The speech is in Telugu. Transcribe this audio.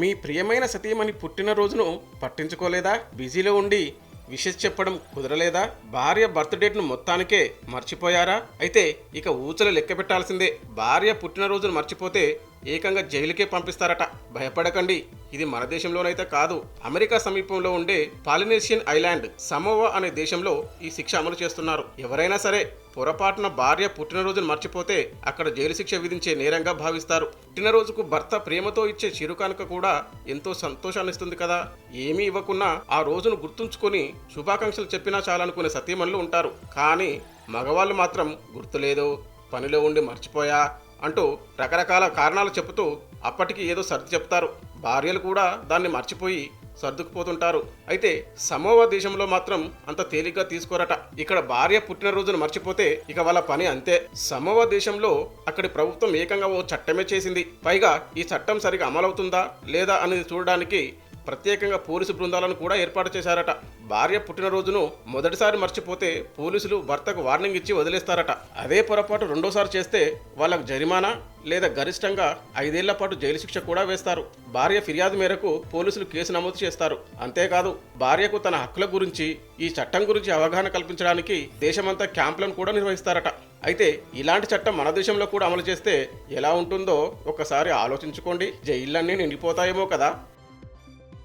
మీ ప్రియమైన సతీమణి పుట్టినరోజును పట్టించుకోలేదా? బిజీలో ఉండి విషెస్ చెప్పడం కుదరలేదా? భార్య బర్త్డేట్ను మొత్తానికే మర్చిపోయారా? అయితే ఇక ఊచలు లెక్క పెట్టాల్సిందే. భార్య పుట్టినరోజును మర్చిపోతే ఏకంగా జైలుకే పంపిస్తారట. భయపడకండి. ఇది మన దేశంలోనైతే కాదు. అమెరికా సమీపంలో ఉండే పాలినేషియన్ ఐలాండ్ సమోవా అనే దేశంలో ఈ శిక్ష అమలు చేస్తున్నారు. ఎవరైనా సరే పొరపాటున భార్య పుట్టినరోజును మర్చిపోతే అక్కడ జైలు శిక్ష విధించే నేరంగా భావిస్తారు. పుట్టినరోజుకు భర్త ప్రేమతో ఇచ్చే చిరుకానుక కూడా ఎంతో సంతోషాన్ని ఇస్తుంది కదా. ఏమీ ఇవ్వకున్నా ఆ రోజును గుర్తుంచుకొని శుభాకాంక్షలు చెప్పినా చాలనుకునే సతీమణులు ఉంటారు. కానీ మగవాళ్ళు మాత్రం గుర్తులేదు. పనిలో ఉండి మర్చిపోయా. అంటూ రకరకాల కారణాలు చెబుతూ అప్పటికి ఏదో సర్ది చెప్తారు భార్యలు కూడా దాన్ని మర్చిపోయి సర్దుకుపోతుంటారు. అయితే సమోవా దేశంలో మాత్రం అంత తేలిగ్గా తీసుకోరట. ఇక్కడ భార్య పుట్టినరోజును మర్చిపోతే ఇక వాళ్ళ పని అంతే. సమోవా దేశంలో అక్కడి ప్రభుత్వం ఏకంగా ఓ చట్టమే చేసింది. పైగా ఈ చట్టం సరిగా అమలవుతుందా లేదా అనేది చూడడానికి ప్రత్యేకంగా పోలీసు బృందాలను కూడా ఏర్పాటు చేశారట. భార్య పుట్టినరోజును మొదటిసారి మర్చిపోతే పోలీసులు భర్తకు వార్నింగ్ ఇచ్చి వదిలేస్తారట. అదే పొరపాటు రెండోసారి చేస్తే వాళ్ళకు జరిమానా లేదా గరిష్టంగా ఐదేళ్ళ పాటు జైలు శిక్ష కూడా వేస్తారు. భార్య ఫిర్యాదు మేరకు పోలీసులు కేసు నమోదు చేస్తారు. అంతేకాదు భార్యకు తన హక్కుల గురించి ఈ చట్టం గురించి అవగాహన కల్పించడానికి దేశమంతా క్యాంపులను కూడా నిర్వహిస్తారట. అయితే ఇలాంటి చట్టం మన దేశంలో కూడా అమలు చేస్తే ఎలా ఉంటుందో ఒకసారి ఆలోచించుకోండి. జైళ్ళన్నీ నిండిపోతాయేమో కదా.